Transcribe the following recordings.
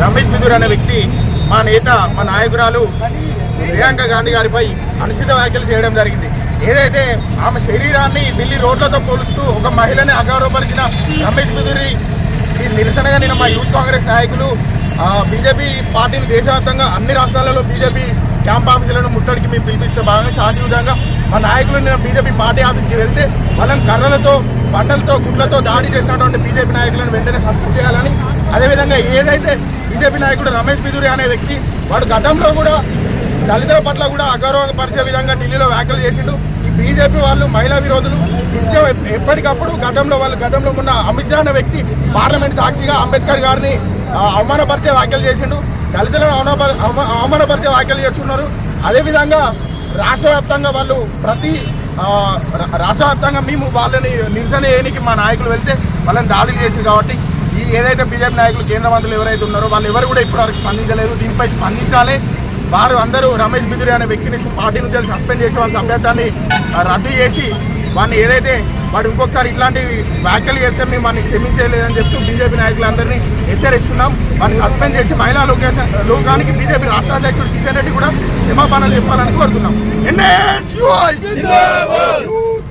రమేష్ బిదూర్ అనే వ్యక్తి మా నేత మా నాయకురాలు ప్రియాంక గాంధీ గారిపై అనుచిత వ్యాఖ్యలు చేయడం జరిగింది. ఏదైతే ఆమె శరీరాన్ని ఢిల్లీ రోడ్లతో పోలుస్తూ ఒక మహిళని అగౌరవపరిచిన రమేష్ బిదూరి ఈ నిరసనగా నిన్న మా యూత్ కాంగ్రెస్ నాయకులు బీజేపీ పార్టీని దేశవ్యాప్తంగా అన్ని రాష్ట్రాలలో బీజేపీ క్యాంప్ ఆఫీసులను ముట్టడికి మేము పిలిపిస్తే భాగంగా శాంతియుతంగా మా నాయకులు నిన్న బీజేపీ పార్టీ ఆఫీస్కి వెళ్తే వాళ్ళని కర్రలతో బండలతో గుడ్లతో దాడి చేసినటువంటి బీజేపీ నాయకులను వెంటనే సస్పెండ్ చేయాలని అదేవిధంగా ఏదైతే బీజేపీ నాయకుడు రమేష్ బిదూరి అనే వ్యక్తి వాడు గతంలో కూడా దళితుల పట్ల కూడా అగౌరవపరిచే విధంగా ఢిల్లీలో వ్యాఖ్యలు చేసిండు. ఈ బీజేపీ వాళ్ళు మహిళా విరోధులు. నిత్యం ఎప్పటికప్పుడు గతంలో వాళ్ళు గతంలో ఉన్న అమిత్ షా అనే వ్యక్తి పార్లమెంట్ సాక్షిగా అంబేద్కర్ గారిని అవమానపరిచే వ్యాఖ్యలు చేసిండు. దళితులను అవమానపరిచే వ్యాఖ్యలు చేస్తున్నారు. అదేవిధంగా రాష్ట్ర వ్యాప్తంగా వాళ్ళు ప్రతి రా- రాష్ట్ర వ్యాప్తంగా మేము వాళ్ళని నిరసన చేయడానికి మా నాయకులు వెళ్తే వాళ్ళని దాడులు చేసింది కాబట్టి ఈ ఏదైతే బీజేపీ నాయకులు కేంద్ర మంత్రులు ఎవరైతే ఉన్నారో వాళ్ళు ఎవరు కూడా ఇప్పటివరకు స్పందించలేదు. దీనిపై స్పందించాలి. వారు అందరూ రమేష్ బిదురి అనే వ్యక్తిని పార్టీ నుంచి సస్పెండ్ చేసి వాళ్ళ సభ్యత్వాన్ని రద్దు చేసి వాడిని ఏదైతే వాడు ఇంకొకసారి ఇట్లాంటి వ్యాఖ్యలు చేస్తే మేము వాడిని క్షమించలేదని చెప్తూ బీజేపీ నాయకులందరినీ హెచ్చరిస్తున్నాం. వాడిని సస్పెండ్ చేసి మహిళా లోకేషన్ లోకానికి బీజేపీ రాష్ట్ర అధ్యక్షుడు కిషన్ రెడ్డి కూడా క్షమాపణలు చెప్పాలని కోరుతున్నాం.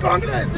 కాంగ్రెస్!